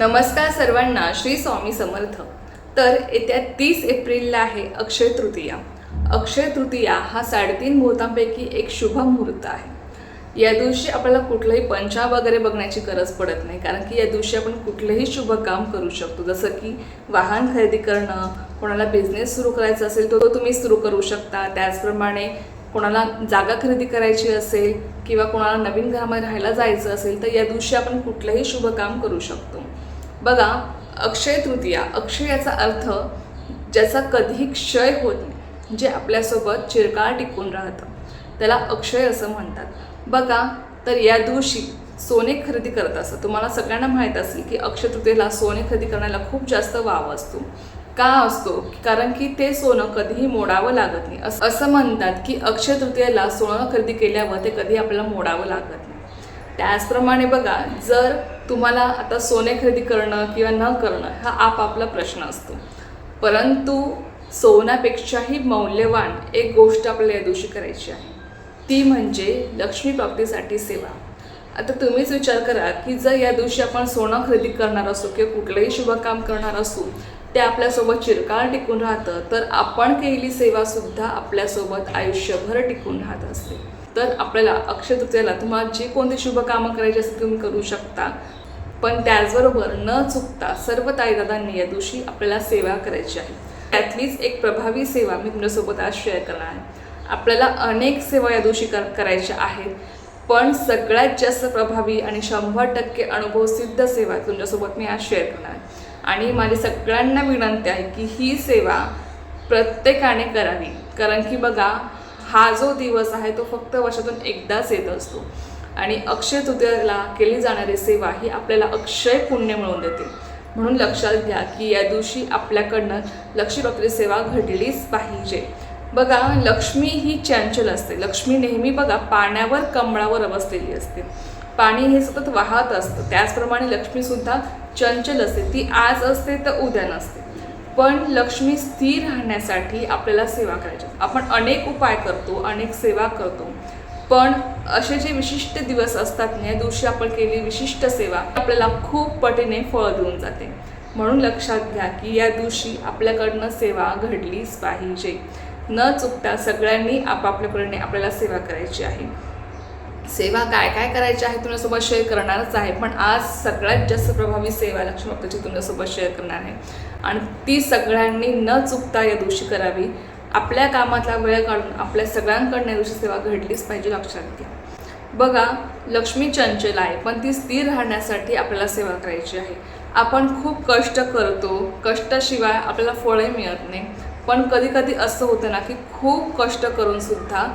नमस्कार सर्वांना श्री स्वामी समर्थ. तर येत्या तीस एप्रिलला आहे अक्षय तृतीया. अक्षय तृतीया हा साडेतीन मुहूर्तांपैकी एक शुभ मुहूर्त आहे. या दिवशी आपल्याला कुठलंही पंचा वगैरे बघण्याची गरज पडत नाही कारण की या दिवशी आपण कुठलंही शुभ काम करू शकतो. जसं की वाहन खरेदी करणं कोणाला बिझनेस सुरू करायचा असेल तो तो तुम्ही सुरू करू शकता. त्याचप्रमाणे कोणाला जागा खरेदी करायची असेल किंवा कोणाला नवीन घरामध्ये राहायला जायचं असेल तर या दिवशी आपण कुठलंही शुभ काम करू शकतो. बघा अक्षय तृतीया अक्षय याचा अर्थ ज्याचा कधीही क्षय होत नाही जे आपल्यासोबत चिरकाळ टिकून राहतं. त्याला अक्षय असं म्हणतात. बघा तर या दिवशी सोने खरेदी करत असतं तुम्हाला सगळ्यांना माहीत असेल की अक्षय तृतीयेला सोने खरेदी करण्याला खूप जास्त वाव असतो. का असतो? कारण की ते सोनं कधीही मोडावं लागत नाही. असं असं म्हणतात की अक्षय तृतीयेला सोनं खरेदी केल्यावर ते कधी आपल्याला मोडावं लागत नाही. त्याचप्रमाणे बघा जर तुम्हाला आता सोने खरेदी करणं किंवा न करणं हा आपापला प्रश्न असतो. परंतु सोन्यापेक्षाही मौल्यवान एक गोष्ट आपल्याला या दिवशी करायची आहे. ती म्हणजे लक्ष्मीप्राप्तीसाठी सेवा. आता तुम्हीच विचार करा की जर या दिवशी आपण सोनं खरेदी करणार असू किंवा कुठलंही शुभकाम करणार असू ते आपल्यासोबत चिरकाळ टिकून राहतं तर आपण केलेली सेवासुद्धा आपल्यासोबत आयुष्यभर टिकून राहत असते. तर आपल्याला अक्षय तृतीयाला तुम्हाला जे कोणती शुभ कामं करायची असतील तुम्ही करू शकता. पण त्याचबरोबर न चुकता सर्व ताईदादांनी या दिवशी आपल्याला सेवा करायची आहे. त्यातलीच एक प्रभावी सेवा मी तुमच्यासोबत आज शेअर करणार आहे. आपल्याला अनेक सेवा या दिवशी कर करायच्या आहेत. पण सगळ्यात जास्त प्रभावी आणि शंभर टक्के अनुभव सिद्ध सेवा तुमच्यासोबत मी आज शेअर करणार आहे. आणि माझी सगळ्यांना विनंती आहे की ही सेवा प्रत्येकाने करावी. कारण की बघा हा जो दिवस आहे तो फक्त वर्षातून एकदाच येत असतो. आणि अक्षय तृतीयाला केली जाणारी सेवा ही आपल्याला अक्षय पुण्य मिळवून देते. म्हणून लक्षात घ्या की या दिवशी आपल्याकडनं लक्ष्मी सेवा घडलीच पाहिजे. बघा लक्ष्मी ही चंचल असते. लक्ष्मी नेहमी बघा पाण्यावर कमळावर अवस्थेली असते. पाणी हे सतत वाहत असतं. त्याचप्रमाणे लक्ष्मीसुद्धा चंचल असते. ती आज असते तर उद्या नसते. पण लक्ष्मी स्थिर राहण्यासाठी आपल्याला सेवा करायची आपण अनेक उपाय करतो अनेक सेवा करतो. पण असे जे विशिष्ट दिवस असतात ना, या दिवशी आपण केली विशिष्ट सेवा आपल्याला खूप पटीने फळ देऊन जाते. म्हणून लक्षात घ्या की या दिवशी आपल्याकडनं सेवा घडलीच पाहिजे. न चुकता सगळ्यांनी आपापल्याकडे आपल्याला सेवा करायची आहे. सेवा काय काय करायची आहे तुमच्यासोबत शेअर करणारच आहे. पण आज सगळ्यात जास्त प्रभावी सेवा लक्ष्मी भक्ताची तुमच्यासोबत शेअर करणार आहे. आणि ती सगळ्यांनी न चुकता या दिवशी करावी. आपल्या कामातला वेळ काढून आपल्या सगळ्यांकडनं या दिवशी सेवा घडलीच पाहिजे लक्षात घ्या. बघा लक्ष्मी चंचल आहे पण ती स्थिर राहण्यासाठी आपल्याला सेवा करायची आहे. आपण खूप कष्ट करतो. कष्टाशिवाय आपल्याला फळही मिळत नाही. पण कधी कधी असं होतं ना की खूप कष्ट करून सुद्धा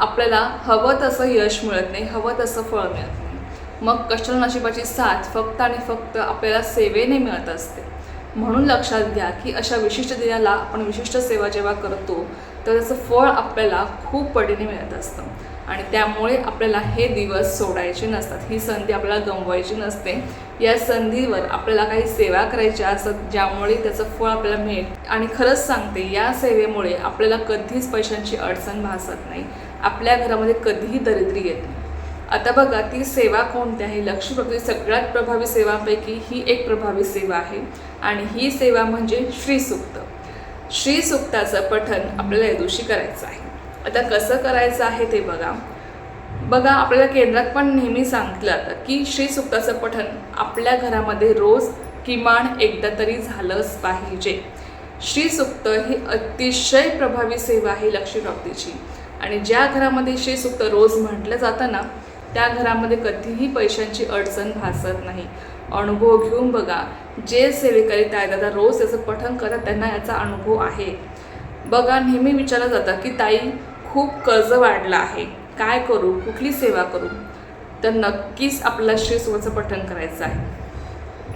आपल्याला हवं तसं यश मिळत नाही हवं तसं फळ मिळत नाही. मग कष्ट नशिबाची साथ फक्त आणि फक्त आपल्याला सेवेने मिळत असते. म्हणून लक्षात घ्या की अशा विशिष्ट दिनाला आपण विशिष्ट सेवा जेव्हा करतो तर त्याचं फळ आपल्याला खूप पटीने मिळत असतं. आणि त्यामुळे आपल्याला हे दिवस सोडायचे नसतात. ही संधी आपल्याला गमवायची नसते. या संधीवर आपल्याला काही सेवा करायच्या असतात ज्यामुळे त्याचं फळ आपल्याला मिळेल. आणि खरंच सांगते या सेवेमुळे आपल्याला कधीच पैशांची अडचण भासत नाही. आपल्या घरामध्ये कधीही दरिद्री येत नाही. आता बघा ती सेवा कोणती आहे? लक्ष्मी प्रभू सगळ्यात प्रभावी सेवांपैकी ही एक प्रभावी सेवा आहे आणि ही सेवा म्हणजे श्रीसुक्त. श्रीसुक्ताचं पठण आपल्याला या दिवशी करायचं आहे. आता कसं करायचं आहे ते बघा. बघा आपल्याला केंद्रात पण नेहमी सांगितलं जातं की श्रीसुक्ताचं पठण आपल्या घरामध्ये रोज किमान एकदा तरी झालंच पाहिजे. श्रीसुक्त ही अतिशय प्रभावी सेवा आहे लक्ष्मीप्राप्तीची आणि ज्या घरामध्ये श्रीसुक्त रोज म्हटलं जातं ना त्या घरामध्ये कधीही पैशांची अडचण भासत नाही. अनुभव घेऊन बघा. जे सेवेकरीत आहेत दादा रोज त्याचं पठन करतात त्यांना याचा अनुभव आहे. बघा नेहमी विचारलं जातं की ताई खूप कर्ज वाढलं आहे. काय करू? कुठली सेवा करू? तर नक्कीच आपल्याला श्रीसुखाचं पठन करायचं आहे.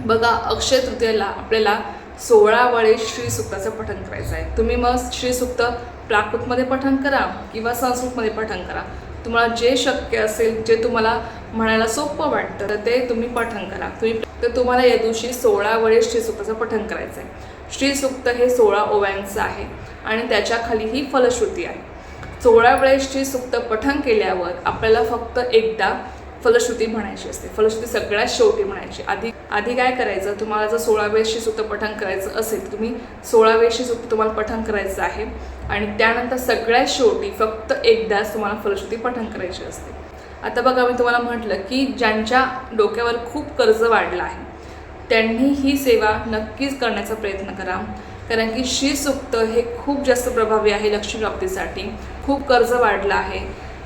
बघा अक्षय तृतीयेला आपल्याला सोळा वेळे श्रीसुक्ताचं पठन करायचं आहे. तुम्ही मग श्रीसुक्त प्राकृतमध्ये पठन करा किंवा संस्कृतमध्ये पठन करा. तुम्हाला जे शक्य असेल जे तुम्हाला म्हणायला सोपं वाटतं तर ते तुम्ही पठण करा. तुम्ही तर तुम्हाला या दिवशी सोळा वेळेस श्रीसुक्ताचं पठण करायचं आहे श्रीसुक्त हे सोळा ओव्यांचं आहे आणि त्याच्याखाली ही फलश्रुती आहे. सोळा वेळेस श्रीसुक्त पठण केल्यावर आपल्याला फक्त एकदा फलश्रुती म्हणायची असते. फलश्रुती सगळ्यात शेवटी म्हणायची. आधी आधी काय करायचं? तुम्हाला जर सोळा वेळशी पठन पठण करायचं असेल तुम्ही सोळा वेळशी सुक्त तुम्हाला पठण करायचं आहे. आणि त्यानंतर सगळ्यात शेवटी फक्त एकदाच तुम्हाला फलश्रुती पठण करायची असते. आता बघा मी तुम्हाला म्हटलं की ज्यांच्या डोक्यावर खूप कर्ज वाढलं आहे त्यांनी ही सेवा नक्कीच करण्याचा प्रयत्न करा. कारण की श्रीसुक्त हे खूप जास्त प्रभावी आहे लक्ष्मीप्राप्तीसाठी खूप कर्ज वाढलं आहे.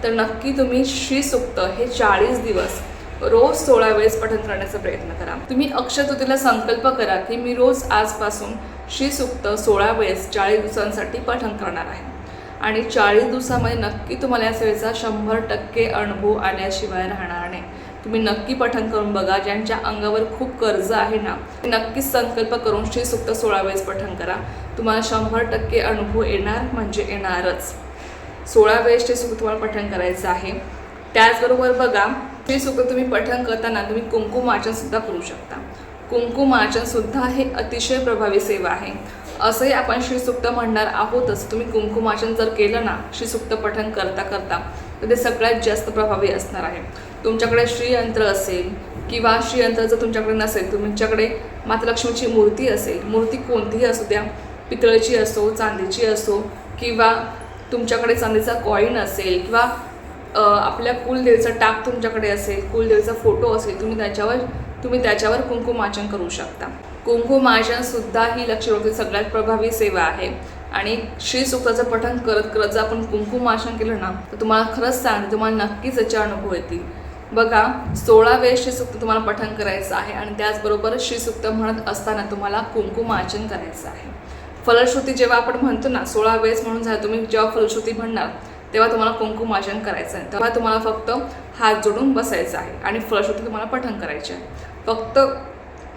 तर नक्की तुम्ही श्रीसुक्त हे चाळीस दिवस रोज सोळा वेळेस पठन करण्याचा प्रयत्न करा. तुम्ही अक्षतुतीला संकल्प करा की मी रोज आजपासून श्रीसुक्त सोळा वेळेस चाळीस दिवसांसाठी पठन करणार आहे. आणि चाळीस दिवसामध्ये नक्की तुम्हाला या सेवेचा शंभर टक्के अनुभव आल्याशिवाय राहणार नाही. तुम्ही नक्की पठन करून बघा ज्यांच्या अंगावर खूप कर्ज आहे ना ते नक्कीच संकल्प करून श्री सुक्त सोळा वेळेस पठन करा. तुम्हाला शंभर टक्के अनुभव येणार म्हणजे येणारच. सोळा वेळेस श्री तुम्हाला पठण करायचं आहे. त्याचबरोबर बघा हे सुक्त तुम्ही पठण करताना तुम्ही कुंकुमार्चनसुद्धा करू शकता. कुंकुमार्चन सुद्धा हे अतिशय प्रभावी सेवा आहे. असंही आपण श्रीसुक्त म्हणणार आहोतच. तुम्ही कुंकुमार्चन जर केलं ना श्रीसुक्त पठण करता करता तर ते सगळ्यात जास्त प्रभावी असणार आहे. तुमच्याकडे श्रीयंत्र असेल किंवा श्रीयंत्र जर तुमच्याकडे नसेल तुमच्याकडे माता लक्ष्मीची मूर्ती असेल मूर्ती कोणतीही असू द्या पितळची असो चांदीची असो किंवा तुमच्याकडे चांदीचा कॉईन असेल किंवा आपल्या कुलदेवीचा टाक तुमच्याकडे असेल कुलदेवीचा फोटो असेल तुम्ही त्याच्यावर तुम्ही त्याच्यावर कुंकुमाचन करू शकता. कुंकुमाचनसुद्धा ही लक्ष्मीवरती सगळ्यात प्रभावी सेवा आहे. आणि श्री सुक्ताचं पठण करत करत जर आपण कुंकुमाचन केलं ना तर तुम्हाला खरंच सांग तुम्हाला नक्कीच याचे अनुभव येतील. बघा सोळा वेळेस श्रीसुक्त तुम्हाला पठण करायचं आहे आणि त्याचबरोबर श्रीसुक्त म्हणत असताना तुम्हाला कुंकुमाचन करायचं आहे. फलश्रुती जेव्हा आपण म्हणतो ना सोळा वेळेस म्हणून झालं तुम्ही जेव्हा फलश्रुती म्हणणार तेव्हा तुम्हाला कुंकुमार्चन करायचं आहे. तेव्हा तुम्हाला फक्त हात जोडून बसायचं आहे आणि फलश्रुती तुम्हाला पठण करायची आहे. फक्त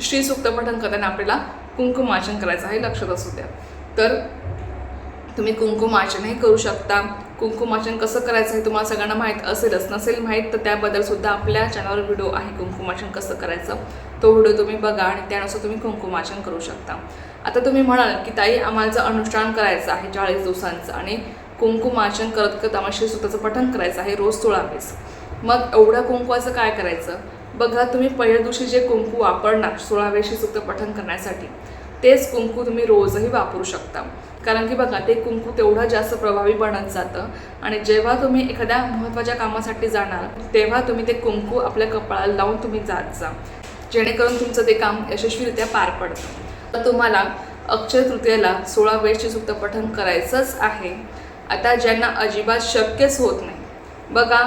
श्रीसूक्त पठण करताना आपल्याला कुंकुमार्चन करायचं आहे लक्षात असू द्या. तर तुम्ही कुंकुमार्चनही करू शकता. कुंकुमाचन कसं करायचं हे तुम्हाला सगळ्यांना माहीत असेलच. नसेल माहीत तर त्याबद्दल सुद्धा आपल्या चॅनलवर व्हिडिओ आहे कुंकुमाचन कसं करायचं. तो व्हिडिओ तुम्ही बघा आणि त्यानुसार तुम्ही कुंकुमाचन करू शकता. आता तुम्ही म्हणाल की ताई आम्हाला अनुष्ठान करायचं आहे चाळीस दिवसांचं आणि कुंकुमाचन करत करत आम्हाला श्रीसुताचं पठण करायचं आहे रोज सोळा वेळेस. मग एवढ्या कुंकुवाचं काय करायचं? बघा तुम्ही पहिल्या दिवशी जे कुंकू वापरणार सोळा वेळेस श्रीसुक्त पठण करण्यासाठी तेच कुंकू तुम्ही रोजही वापरू शकता. कारण की बघा ते कुंकू तेवढं जास्त प्रभावी बनत जातं. आणि जेव्हा तुम्ही एखाद्या महत्त्वाच्या कामासाठी जाणार तेव्हा तुम्ही ते कुंकू आपल्या कपाळाला लावून तुम्ही जात जा. जेणेकरून तुमचं ते काम यशस्वीरित्या पार पडतं. तर तुम्हाला अक्षय तृतीयेला सोळा वेळची सुक्त पठण करायचंच आहे. आता ज्यांना अजिबात शक्यच होत नाही. बघा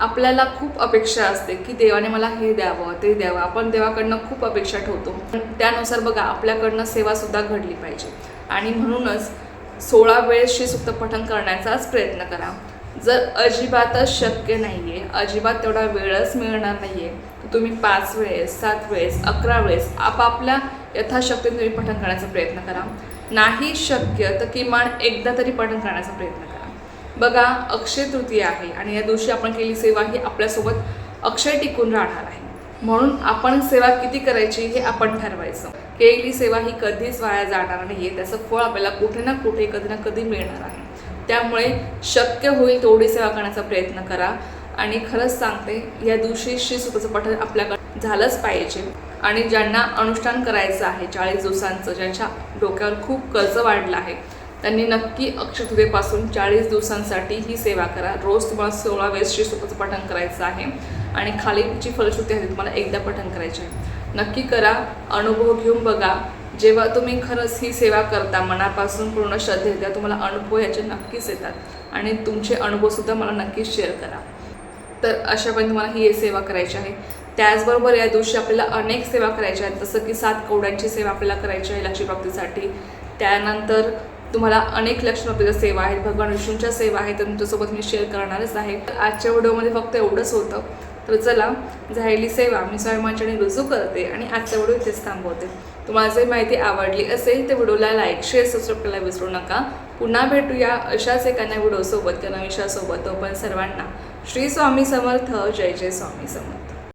आपल्याला खूप अपेक्षा असते की देवाने मला हे द्यावं ते द्यावं. आपण देवाकडनं खूप अपेक्षा ठेवतो. पण त्यानुसार बघा आपल्याकडनं सेवासुद्धा घडली पाहिजे. आणि म्हणूनच सोळा वेळेस श्रीसुक्त पठण करण्याचाच प्रयत्न करा. जर अजिबातच शक्य नाही आहे अजिबात तेवढा वेळच मिळणार नाही आहे तर तुम्ही पाच वेळेस सात वेळेस अकरा वेळेस आपापल्या यथाशक्तीने तुम्ही पठण करण्याचा प्रयत्न करा. नाही शक्य तर किमान एकदा तरी पठण करण्याचा प्रयत्न करा. बघा अक्षय तृतीय आहे आणि या दिवशी आपण केली सेवा ही आपल्यासोबत अक्षय टिकून राहणार आहे. म्हणून आपण सेवा किती करायची हे आपण ठरवायचं. केलेली सेवा ही कधीच वाया जाणार नाही आहे त्याचं फळ आपल्याला कुठे ना कुठे कधी ना कधी मिळणार आहे. त्यामुळे शक्य होईल तेवढी सेवा करण्याचा प्रयत्न करा. आणि खरंच सांगते या दिवशी श्रीसुताचं पठण आपल्याकडे झालंच पाहिजे. आणि ज्यांना अनुष्ठान करायचं आहे चाळीस दिवसांचं ज्यांच्या डोक्यावर खूप कर्ज वाढलं आहे त्यांनी नक्की अक्षतुतेपासून चाळीस दिवसांसाठी ही सेवा करा. रोज तुम्हाला सोळा वेळेस श्रीसुताचं पठण करायचं आहे. आणि खाली जी फलश्रुती आहे ती तुम्हाला एकदा पठण करायची आहे. नक्की करा अनुभव घेऊन बघा. जेव्हा तुम्ही खरंच ही सेवा करता मनापासून पूर्ण श्रद्धे त्या तुम्हाला अनुभव याचे नक्कीच येतात. आणि तुमचे अनुभवसुद्धा मला नक्कीच शेअर करा. तर अशा पण तुम्हाला ही सेवा करायची आहे. त्याचबरोबर या दिवशी आपल्याला अनेक सेवा करायच्या आहेत. जसं की सात कवड्यांची सेवा आपल्याला करायची आहे लक्ष्मीप्राप्तीसाठी त्यानंतर तुम्हाला अनेक लक्ष्मीप्राप्तीच्या सेवा आहेत. भगवान विष्णूंच्या सेवा आहेत. तर तुमच्यासोबत मी शेअर करणारच आहे. आजच्या व्हिडिओमध्ये फक्त एवढंच होतं. तर चला झालेली सेवा मी स्वाभिमानच्याने रुजू करते आणि आजचा व्हिडिओ इथेच थांबवते. तुम्हाला जर माहिती आवडली असेल तर व्हिडिओला लाईक शेअर सबस्क्राईब करायला विसरू नका. पुन्हा भेटूया अशाच एका नव्या व्हिडिओसोबत किंवा विषयासोबत. पण सर्वांना श्री स्वामी समर्थ जय जय स्वामी समर्थ.